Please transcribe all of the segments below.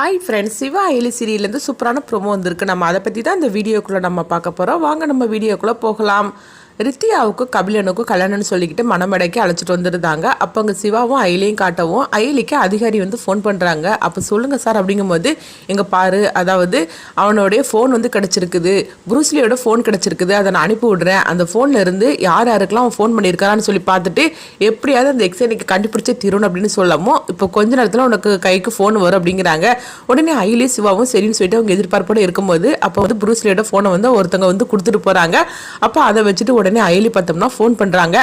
Hi friends Siva Ayali சீரியல்லேருந்து சூப்பரான promo வந்திருக்கு. நம்ம அதை பற்றி தான் இந்த வீடியோக்குள்ளே நம்ம பார்க்க போகிறோம் வாங்க நம்ம வீடியோக்குள்ளே போகலாம். ரித்தியாவுக்கும் கபிலனுக்கும் கல்யாணம்னு சொல்லிக்கிட்டு மணமடைக்கு அழைச்சிட்டு வந்துருந்தாங்க. அப்போ அங்கே சிவாவும் அயலியும் காட்டவும் அயலிக்கு அதிகாரி வந்து ஃபோன் பண்ணுறாங்க அப்போ சொல்லுங்கள் சார் அப்படிங்கும்போது எங்கள் பாரு அதாவது அவனுடைய ஃபோன் வந்து கிடச்சிருக்குது. புரூஸ்லியோட ஃபோன் கிடச்சிருக்குது. அதை நான் அனுப்பி விடுறேன். அந்த ஃபோனில் இருந்து யார் யாருக்கெல்லாம் அவன் ஃபோன் பண்ணியிருக்காரான்னு சொல்லி பார்த்துட்டு எப்படியாவது அந்த எக்ஸைனுக்கு கண்டுபிடிச்சே தீரணும் அப்படின்னு சொல்லவும் இப்போ கொஞ்ச நேரத்தில் உனக்கு கைக்கு ஃபோன் வரும் அப்படிங்கிறாங்க. உடனே அயலி சிவாவும் சரின்னு சொல்லிட்டு அவங்க எதிர்பார்ப்போட இருக்கும்போது அப்போ வந்து புரூஸ்லியோட ஃபோனை வந்து ஒருத்தவங்க வந்து கொடுத்துட்டு போகிறாங்க அப்போ அதை வச்சுட்டு உடனே அயலி பார்த்தோம்னா ஃபோன் பண்ணுறாங்க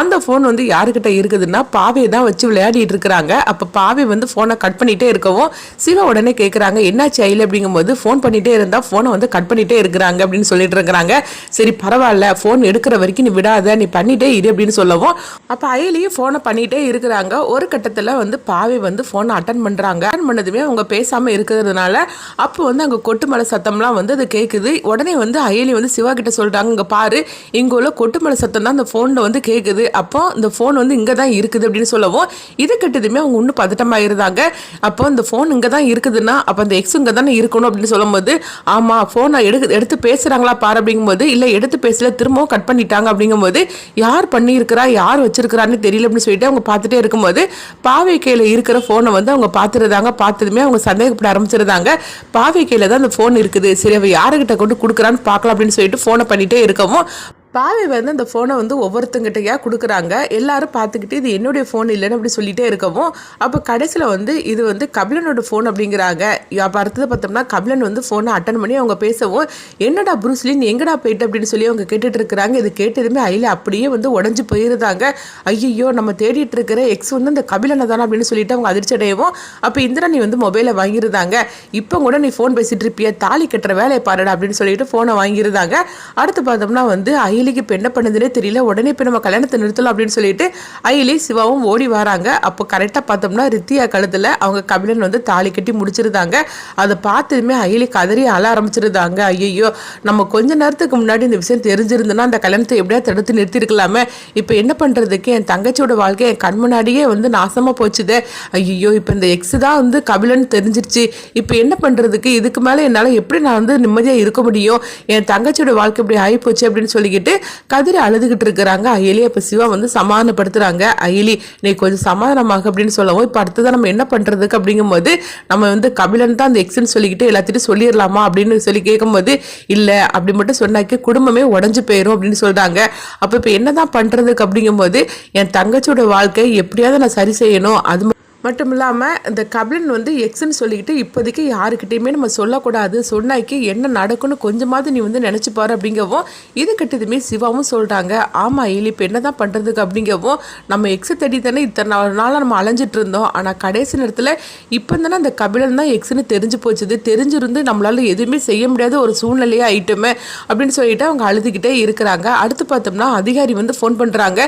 அந்த ஃபோன் வந்து யாருக்கிட்ட இருக்குதுன்னா பாவையை தான் வச்சு விளையாடிட்டு இருக்கிறாங்க. அப்போ பாவை வந்து ஃபோனை கட் பண்ணிகிட்டே இருக்கவும் சிவா உடனே கேட்குறாங்க என்னாச்சு அயலி? அப்படிங்கும்போது ஃபோன் பண்ணிகிட்டே இருந்தால் ஃபோனை வந்து கட் பண்ணிகிட்டே இருக்கிறாங்க அப்படின்னு சொல்லிட்டு இருக்கிறாங்க. சரி பரவாயில்ல ஃபோன் எடுக்கிற வரைக்கும் நீ விடாத நீ பண்ணிட்டே இரு அப்படின்னு சொல்லவும் அப்போ அயலியும் ஃபோனை பண்ணிகிட்டே இருக்கிறாங்க. ஒரு கட்டத்தில் வந்து பாவை வந்து ஃபோனை அட்டன் பண்ணுறாங்க அட்டன் பண்ணதுமே அவங்க பேசாமல் இருக்கிறதுனால அப்போ வந்து அங்கே கொட்டு மலை சத்தம்லாம் வந்து அது கேட்குது உடனே வந்து அயலி வந்து சிவா கிட்ட சொல்கிறாங்க இங்கே பாரு இங்கே உள்ள கொட்டுமலை சத்தம் தான் அந்த ஃபோனில் வந்து கேட்குது அப்போ இந்த ஃபோன் வந்து இங்கே தான் இருக்குது அப்படின்னு சொல்லவும் இது கெட்டதுமே அவங்க இன்னும் பதட்டமாயிருந்தாங்க. அப்போ இந்த ஃபோன் இங்கே தான் இருக்குதுன்னா அப்போ அந்த எக்ஸ் இங்கே தானே இருக்கணும் அப்படின்னு சொல்லும்போது ஆமாம் ஃபோனை எடுக்க எடுத்து பேசுகிறாங்களா பாரு அப்படிங்கும்போது இல்லை எடுத்து பேசல திரும்பவும் கட் பண்ணிட்டாங்க அப்படிங்கும்போது யார் பண்ணியிருக்கிறா யார் வச்சிருக்கிறான்னு தெரியல அப்படின்னு சொல்லிட்டு அவங்க பார்த்துட்டே இருக்கும்போது பாவை கையில் இருக்கிற ஃபோனை வந்து அவங்க பார்த்துருந்தாங்க. பார்த்ததுமே அவங்க சந்தேகப்பட ஆரம்பிச்சிருந்தாங்க. பாவை கையில் தான் அந்த ஃபோன் இருக்குது. சரி அவள் யாருக்கிட்ட கொண்டு கொடுக்குறான்னு பார்க்கலாம் அப்படின்னு சொல்லிட்டு ஃபோனை பண்ணிகிட்டே இருக்கவும் பாவை வந்து அந்த ஃபோனை வந்து ஒவ்வொருத்தங்கிட்டையாக கொடுக்குறாங்க. எல்லாரும் பார்த்துக்கிட்டு இது என்னுடைய ஃபோன் இல்லைன்னு அப்படி சொல்லிகிட்டே இருக்கவும் அப்போ கடைசியில் வந்து இது வந்து கபிலனோட ஃபோன் அப்படிங்கிறாங்க. அப்போ அடுத்தது பார்த்தோம்னா கபிலன் வந்து ஃபோனை அட்டன் பண்ணி அவங்க பேசவும் என்னடா புருஸ்லின் எங்கடா போயிட்டு? அப்படின்னு சொல்லி அவங்க கேட்டுட்டு இருக்கிறாங்க. இது கேட்டதுமே ஐயில் அப்படியே வந்து உடஞ்சி போயிருந்தாங்க. ஐயோ நம்ம தேடிட்டு இருக்கிற எக்ஸ் வந்து அந்த கபிலனை தானே? அப்படின்னு சொல்லிட்டு அவங்க அதிர்ச்சி அடையவும் அப்போ இந்திராணி வந்து மொபைலை வாங்கியிருந்தாங்க. இப்போ கூட நீ ஃபோன் பேசிட்டு இருப்பிய தாலி கட்டுற வேலையை பாருடா அப்படின்னு சொல்லிட்டு ஃபோனை வாங்கியிருந்தாங்க. அடுத்து பார்த்தோம்னா வந்து அயலிக்கு இப்போ என்ன பண்ணுதுன்னே தெரியல. உடனே இப்போ நம்ம கல்யாணத்தை நிறுத்தலாம் அப்படின்னு சொல்லிட்டு அயலி சிவாவும் ஓடி வராங்க. அப்போ கரெக்டாக பார்த்தோம்னா ரித்தியா கழுத்தில் அவங்க கபிலன் வந்து தாலி கட்டி முடிச்சிருந்தாங்க. அதை பார்த்ததுமே அயலி கதறி அழ ஆரம்பிச்சிருந்தாங்க. ஐயோ நம்ம கொஞ்ச நேரத்துக்கு முன்னாடி இந்த விஷயம் தெரிஞ்சிருந்தோன்னா அந்த கல்யாணத்தை எப்படியா தடுத்து நிறுத்திருக்கலாமே இப்போ என்ன பண்ணுறதுக்கு என் தங்கச்சியோட வாழ்க்கை என் கண் முன்னாடியே வந்து நாசமாக போச்சுதே. ஐயோ இப்போ இந்த எக்ஸ் தான் வந்து கபிலன் தெரிஞ்சிருச்சு. இப்போ என்ன பண்ணுறதுக்கு இதுக்கு மேலே என்னால் எப்படி நான் வந்து நிம்மதியாக இருக்க முடியும்? என் தங்கச்சியோட வாழ்க்கை இப்படி ஆகிப்போச்சு அப்படின்னு சொல்லிக்கிட்டு கதிரை அழுதுகிட்டு இருக்கிறாங்க. அயலி அப்போ சிவா வந்து சமாதானப்படுத்துகிறாங்க அயலி நீ கொஞ்சம் சமாதானமாக அப்படின்னு சொல்லவும் இப்போ அடுத்ததான் நம்ம என்ன பண்ணுறதுக்கு அப்படிங்கும்போது நம்ம வந்து கபிலன் தான் அந்த எக்ஸ்ன்னு சொல்லிக்கிட்டு எல்லாத்திட்டும் சொல்லிடலாமா அப்படின்னு சொல்லி கேட்கும்போது இல்லை அப்படி மட்டும் சொன்னாக்கி குடும்பமே உடஞ்சு போயிடும் அப்படின்னு சொல்கிறாங்க அப்போ இப்போ என்ன தான் பண்ணுறதுக்கு அப்படிங்கும்போது என் தங்கச்சியோட வாழ்க்கை எப்படியாவது நான் சரி செய்யணும். அது மட்டும் இல்லாமல் இந்த கபிலன் வந்து எக்ஸ்ன்னு சொல்லிக்கிட்டு இப்போதைக்கு யாருக்கிட்டையுமே நம்ம சொல்லக்கூடாது. சொன்னாக்கி என்ன நடக்கும்னு கொஞ்சமாவது நீ வந்து நினச்சி பாரு அப்படிங்கவும் இது கட்டதுமே சிவாவும் சொல்கிறாங்க ஆமாம் ஏலி இப்போ என்ன தான் பண்ணுறதுக்கு அப்படிங்கவும் நம்ம எக்ஸை தேடி தானே இத்தனை நாளாக நம்ம அலைஞ்சிட்டு இருந்தோம். ஆனால் கடைசி நேரத்தில் இப்போ தானே அந்த கபிலன் தான் எக்ஸ்ன்னு தெரிஞ்சு போச்சுது. தெரிஞ்சிருந்து நம்மளால் எதுவுமே செய்ய முடியாத ஒரு சூழ்நிலையாக ஆயிட்டுமே அப்படின்னு சொல்லிட்டு அவங்க அழுதுகிட்டே இருக்கிறாங்க. அடுத்து பார்த்தோம்னா அதிகாரி வந்து ஃபோன் பண்ணுறாங்க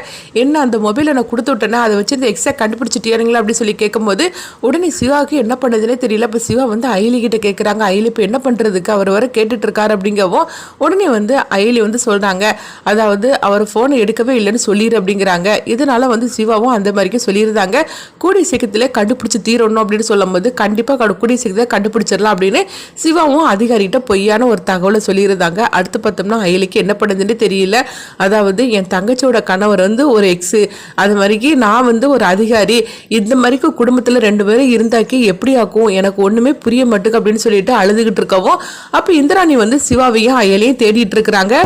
என்ன அந்த மொபைலை நான் கொடுத்து விட்டேன்னா அதை வச்சு இந்த எக்ஸை கண்டுபிடிச்சிட்டியாருங்களா அப்படின்னு சொல்லி கேட்கும்போது உடனே சிவாவுக்கு என்ன பண்ணுதுன்னே தெரியல. இப்போ சிவா வந்து அயலி கிட்ட கேட்குறாங்க அயலி இப்போ என்ன பண்ணுறதுக்கு அவர் வர கேட்டுட்டு இருக்காரு அப்படிங்கவும் உடனே வந்து அயலி வந்து சொல்கிறாங்க அதாவது அவர் ஃபோனை எடுக்கவே இல்லைன்னு சொல்லிடு அப்படிங்கிறாங்க. இதனால வந்து சிவாவும் அந்த மாதிரிக்கு சொல்லியிருந்தாங்க கூடிய சீக்கிரத்தில் கண்டுபிடிச்சி தீரணும் அப்படின்னு சொல்லும்போது கண்டிப்பாக கூடிய சீக்கிரத்தில் கண்டுபிடிச்சிடலாம் அப்படின்னு சிவாவும் அதிகாரிகிட்ட பொய்யான ஒரு தகவலை சொல்லியிருந்தாங்க. அடுத்து பார்த்தோம்னா அயலிக்கு என்ன பண்ணுதுன்னு தெரியல. அதாவது என் தங்கச்சியோட கணவர் வந்து ஒரு எக்ஸு அது மாதிரிக்கு நான் வந்து ஒரு அதிகாரி. இந்த மாதிரிக்கு குடும்பத்தில் ரெண்டு பேரும் இருந்தாக்கி எப்படி ஆக்கும்? எனக்கு ஒன்றுமே புரிய மாட்டுக்கு அப்படின்னு சொல்லிட்டு அழுதுகிட்டு இருக்கவும் அப்போ இந்திராணி வந்து சிவாவையும் அயலையும் தேடிட்டு இருக்கிறாங்க.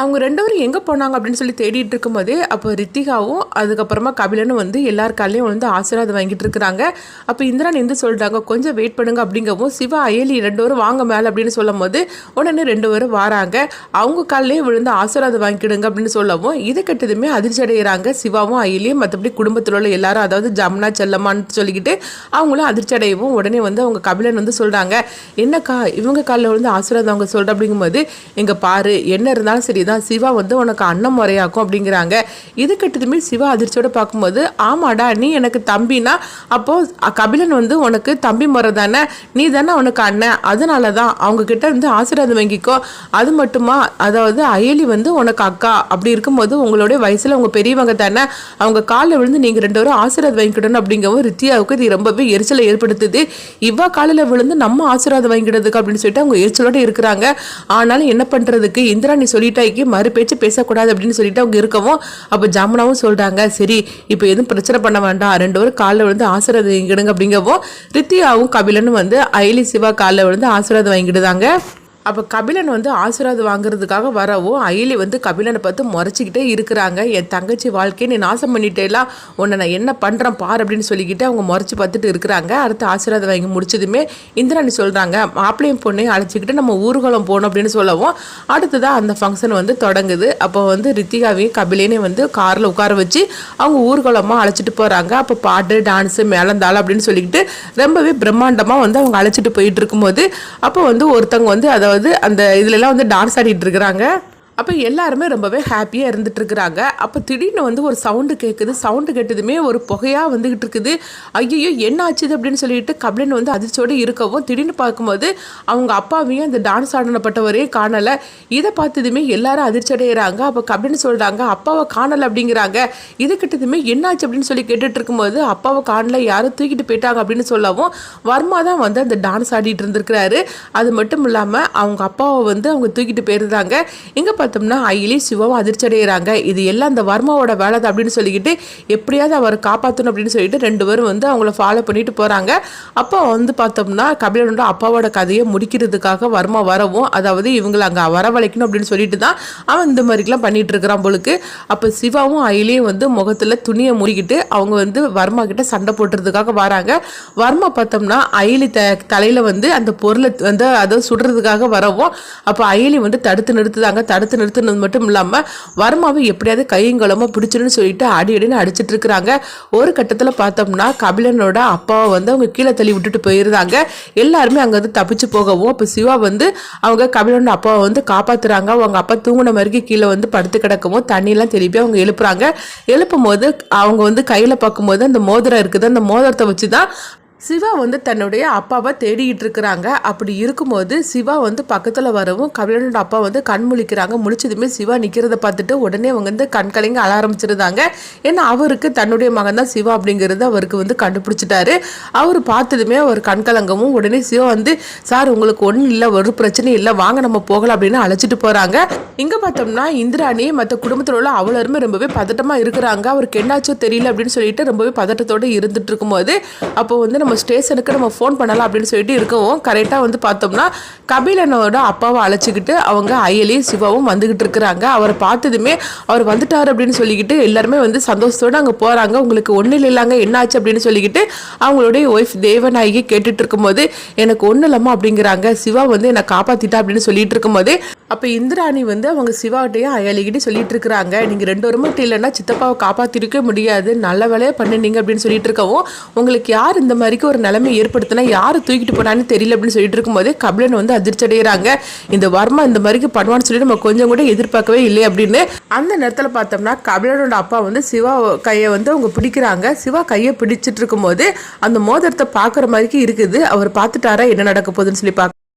அவங்க ரெண்டு பேரும் எங்கே போனாங்க அப்படின்னு சொல்லி தேடிட்டு இருக்கும்போது அப்போ ரித்திகாவும் அதுக்கப்புறமா கபிலனும் வந்து எல்லார் காலையும் வந்து ஆசீர்வாதம் வாங்கிட்டு இருக்கிறாங்க. அப்போ இந்திராணி வந்து சொல்லிட்டாங்க கொஞ்சம் வெயிட் பண்ணுங்க அப்படிங்கவும் சிவா அயலி ரெண்டு பேரும் வாங்க மேலே அப்படின்னு சொல்லும் போது உடனே ரெண்டு பேரும் வராங்க. அவங்க காலையே விழுந்து ஆசீர்வாதம் வாங்கிடுங்க அப்படின்னு சொல்லவும் இது கெட்டதுமே அதிர்ச்சி அடைகிறாங்க சிவாவும் அயலியும் மற்றபடி குடும்பத்தில் உள்ள எல்லாரும் அதாவது ஜமுனா செல்லம்மான்னு சொல்லிக்கிட்டு அவங்களும் அதிர்ச்சி அடையவும் உடனே வந்து அவங்க கபிலன் வந்து சொல்கிறாங்க என்னக்கா இவங்க காலில் விழுந்து ஆசீர்வாதம் அவங்க சொல்கிற அப்படிங்கும்போது எங்கள் பாரு என்ன இருந்தாலும் சரி தான் சிவா வந்து உனக்கு அண்ணன் முறையாக்கும் அப்படிங்கிறாங்க. இது கிட்டதுமே சிவா அதிர்ச்சியோட பார்க்கும்போது ஆமாடா நீ எனக்கு தம்பினா அப்போ கபிலன் வந்து உனக்கு தம்பி முறை தானே நீ தானே உனக்கு அண்ணன். அதனால தான் அவங்க கிட்ட இருந்து ஆசீர்வாதம் வாங்கிக்கோ. அது மட்டுமா அதாவது அயலி வந்து உனக்கு அக்கா. அப்படி இருக்கும்போது உங்களுடைய வயசுல உங்க பெரியவங்க தானே அவங்க காலில் விழுந்து நீங்க ரெண்டு பேரும் ஆசீர்வாதம் வாங்கிக்கிடணும் அப்படிங்கவும் ரித்தியாவுக்கு இது ரொம்பவே எரிச்சலை ஏற்படுத்துது. இவ்வா காலில் விழுந்து நம்ம ஆசீர்வாதம் வாங்கிடுறதுக்கு அப்படின்னு சொல்லிட்டு அவங்க எரிச்சலோட இருக்கிறாங்க. ஆனாலும் என்ன பண்றதுக்கு? இந்திரா நீ சொல்லிட்டாக்கி மறு பேச்சு பேசக்கூடாது அப்படின்னு சொல்லிட்டு அவங்க இருக்கவும் அப்போ ஜாமுனாவும் சொல்கிறாங்க சரி இப்போ எதுவும் பிரச்சனை பண்ண வேண்டாம். ரெண்டு பேரும் காலில் விழுந்து ஆசீர்வாதம் வாங்கிடுங்க அப்படிங்கவும் ரித்தியாவும் கபிலனும் வந்து அயலி சிவா காலில் விழுந்து ஆசீர்வாதம் வாங்கிடுதாங்க அப்போ கபிலன் வந்து ஆசீர்வாதம் வாங்குறதுக்காக வரவும் அயிலி வந்து கபிலனை பார்த்து முறைச்சிக்கிட்டே இருக்கிறாங்க. என் தங்கச்சி வாழ்க்கையை நீ நாசம் பண்ணிட்டேலாம் உன்னை நான் என்ன பண்ணுறேன் பார் அப்படின்னு சொல்லிக்கிட்டு அவங்க முறைச்சி பார்த்துட்டு இருக்கிறாங்க. அடுத்து ஆசீர்வாதம் வாங்கி முடிச்சதுமே இந்திராணி சொல்கிறாங்க மாப்பிள்ளையும் பொண்ணையும் அழைச்சிக்கிட்டு நம்ம ஊர்வலம் போகணும் அப்படின்னு சொல்லவும் அடுத்ததாக அந்த ஃபங்க்ஷன் வந்து தொடங்குது. அப்போ வந்து ரித்திகாவையும் கபிலையும் வந்து காரில் உட்கார வச்சு அவங்க ஊர்வலமாக அழைச்சிட்டு போகிறாங்க அப்போ பாட்டு டான்ஸு மேலந்தாள் அப்படின்னு சொல்லிக்கிட்டு ரொம்பவே பிரம்மாண்டமாக வந்து அவங்க அழைச்சிட்டு போயிட்டு இருக்கும்போது அப்போ வந்து ஒருத்தவங்க வந்து அதை அதாவது அந்த இதுலலாம் வந்து டான்ஸ் ஆடிட்டு இருக்கிறாங்க. அப்போ எல்லாருமே ரொம்பவே ஹாப்பியாக இருந்துகிட்ருக்குறாங்க அப்போ திடீர்னு வந்து ஒரு சவுண்டு கேட்குது சவுண்டு கேட்டதுமே ஒரு புகையாக வந்துக்கிட்டு இருக்குது ஐயோ என்ன ஆச்சுது அப்படின்னு சொல்லிட்டு கபிலன் வந்து அதிர்ச்சியோடு இருக்கவும் திடீர்னு பார்க்கும்போது அவங்க அப்பாவையும் அந்த டான்ஸ் ஆடனப்பட்டவரையும் காணலை. இதை பார்த்ததுமே எல்லாரும் அதிர்ச்சி அடைகிறாங்க அப்போ கபிலன் சொல்கிறாங்க அப்பாவை காணலை அப்படிங்கிறாங்க. இது கிட்டதுமே என்னாச்சு அப்படின்னு சொல்லி கேட்டுட்டு இருக்கும்போது அப்பாவை காணல யாரும் தூக்கிட்டு போயிட்டாங்க அப்படின்னு சொல்லவும் வர்மா தான் வந்து அந்த டான்ஸ் ஆடிட்டு இருந்திருக்கிறாரு அது மட்டும் இல்லாமல் அவங்க அப்பாவை வந்து அவங்க தூக்கிட்டு போயிருந்தாங்க. இங்கே பார்த்தோம்னா அயிலி சிவாவும் அதிர்ச்சி அடைகிறாங்க இது எல்லாம் அந்த வர்மாவோட வேலை தான் அப்படின்னு சொல்லிக்கிட்டு எப்படியாவது அவரை காப்பாற்றணும் அப்படின்னு சொல்லிட்டு ரெண்டு பேரும் வந்து அவங்கள ஃபாலோ பண்ணிட்டு போகிறாங்க அப்போ வந்து பார்த்தோம்னா கபிலனோட அப்பாவோட கதையை முடிக்கிறதுக்காக வர்மா வரவும் அதாவது இவங்களை அங்கே வரவழைக்கணும் அப்படின்னு சொல்லிட்டு தான் அவன் இந்த மாதிரிலாம் பண்ணிட்டு இருக்கிறான் போலுக்கு. அப்போ சிவாவும் அயிலையும் வந்து முகத்தில் துணியை மூடிக்கிட்டு அவங்க வந்து வர்மா கிட்ட சண்டை போட்டுறதுக்காக வராங்க. வர்மா பார்த்தோம்னா அயிலி த தலையில் வந்து அந்த பொருளை வந்து அதை சுடுறதுக்காக வரவும் அப்போ அயிலி வந்து தடுத்து நிறுத்துதாங்க தடுத்து நிறுத்தினது மட்டும் இல்லாமல் வர்மாவை எப்படியாவது கையங்கலமாக பிடிச்சிருன்னு சொல்லிட்டு அடி அடின்னு அடிச்சிட்டு இருக்கிறாங்க. ஒரு கட்டத்தில் பார்த்தோம்னா கபிலனோட அப்பாவை வந்து அவங்க கீழே தள்ளி விட்டுட்டு போயிருந்தாங்க. எல்லாருமே அங்கே வந்து தப்பிச்சு போகவும் இப்போ சிவா வந்து அவங்க கபிலனோட அப்பாவை வந்து காப்பாத்துறாங்க. அவங்க அப்பா தூங்கின மாதிரி கீழே வந்து படுத்து கிடக்கவும் தண்ணியெல்லாம் திருப்பி அவங்க எழுப்புறாங்க. எழுப்பும் போது அவங்க வந்து கையில் பார்க்கும்போது அந்த மோதிரம் இருக்குது. அந்த மோதிரத்தை வச்சு தான் சிவா வந்து தன்னுடைய அப்பாவை தேடிக்கிட்டு இருக்கிறாங்க. அப்படி இருக்கும்போது சிவா வந்து பக்கத்தில் வரவும் கபிலனோட அப்பா வந்து கண் முழிக்கிறாங்க. முழிச்சதுமே சிவா நிற்கிறத பார்த்துட்டு உடனே அவங்க வந்து கண் கலங்கி அழ ஆரம்பிச்சிருந்தாங்க. ஏன்னா அவருக்கு தன்னுடைய மகன் தான் சிவா அப்படிங்கிறது அவருக்கு வந்து கண்டுபிடிச்சிட்டாரு. அவர் பார்த்ததுமே அவர் கண் கலங்கவும் உடனே சிவா வந்து சார் உங்களுக்கு ஒன்றும் இல்லை ஒரு பிரச்சனையும் இல்லை வாங்க நம்ம போகலாம் அப்படின்னு அழைச்சிட்டு போகிறாங்க இங்கே பார்த்தோம்னா இந்திராணி மற்ற குடும்பத்தில் உள்ள அவளருமே ரொம்பவே பதட்டமாக இருக்கிறாங்க. அவருக்கு என்னாச்சோ தெரியல அப்படின்னு சொல்லிட்டு ரொம்பவே பதட்டத்தோடு இருந்துட்டு இருக்கும்போது அப்போ வந்து நம்ம ஸ்டேஷனுக்கு நம்ம ஃபோன் பண்ணலாம் அப்படின்னு சொல்லிட்டு இருக்கவும் கரெக்டாக வந்து பார்த்தோம்னா கபிலனோட அப்பாவை அழைச்சிக்கிட்டு அவங்க அயலி சிவாவும் வந்துக்கிட்டு இருக்கிறாங்க. அவரை பார்த்ததுமே அவர் வந்துட்டார் அப்படின்னு சொல்லிக்கிட்டு எல்லாருமே வந்து சந்தோஷத்தோடு அங்கே போகிறாங்க உங்களுக்கு ஒன்றும் இல்லைங்க என்னாச்சு அப்படின்னு சொல்லிக்கிட்டு அவங்களுடைய ஒய்ஃப் தேவநாயகி கேட்டுட்டு இருக்கும்போது எனக்கு ஒன்றும் இல்லம்மா அப்படிங்கிறாங்க. சிவா வந்து என்னை காப்பாற்றிட்டா அப்படின்னு சொல்லிட்டு இருக்கும்போது அப்போ இந்திராணி வந்து அவங்க சிவாட்டையும் அயலிக்கிட்டே சொல்லிட்டு இருக்கிறாங்க. நீங்கள் ரெண்டு ஒரு மட்டும் இல்லைன்னா சித்தப்பாவை காப்பாற்றிருக்கவே முடியாது. நல்ல வேலையை பண்ணினீங்க அப்படின்னு சொல்லிட்டு இருக்கவும் உங்களுக்கு யார் இந்த மாதிரி வரைக்கும் ஒரு நிலைமை ஏற்படுத்தினா யார் தூக்கிட்டு போனான்னு தெரியல அப்படின்னு சொல்லிட்டு இருக்கும்போது கபிலன் வந்து அதிர்ச்சடைகிறாங்க இந்த வர்மா இந்த மாதிரிக்கு பண்ணுவான்னு சொல்லி நம்ம கொஞ்சம் கூட எதிர்பார்க்கவே இல்லை அப்படின்னு. அந்த நேரத்தில் பார்த்தோம்னா கபிலனோட அப்பா வந்து சிவா கையை வந்து அவங்க பிடிக்கிறாங்க. சிவா கையை பிடிச்சிட்டு இருக்கும்போது அந்த மோதிரத்தை பார்க்குற மாதிரிக்கு இருக்குது. அவர் பார்த்துட்டாரா என்ன நடக்க போகுதுன்னு சொல்லி பார்க்க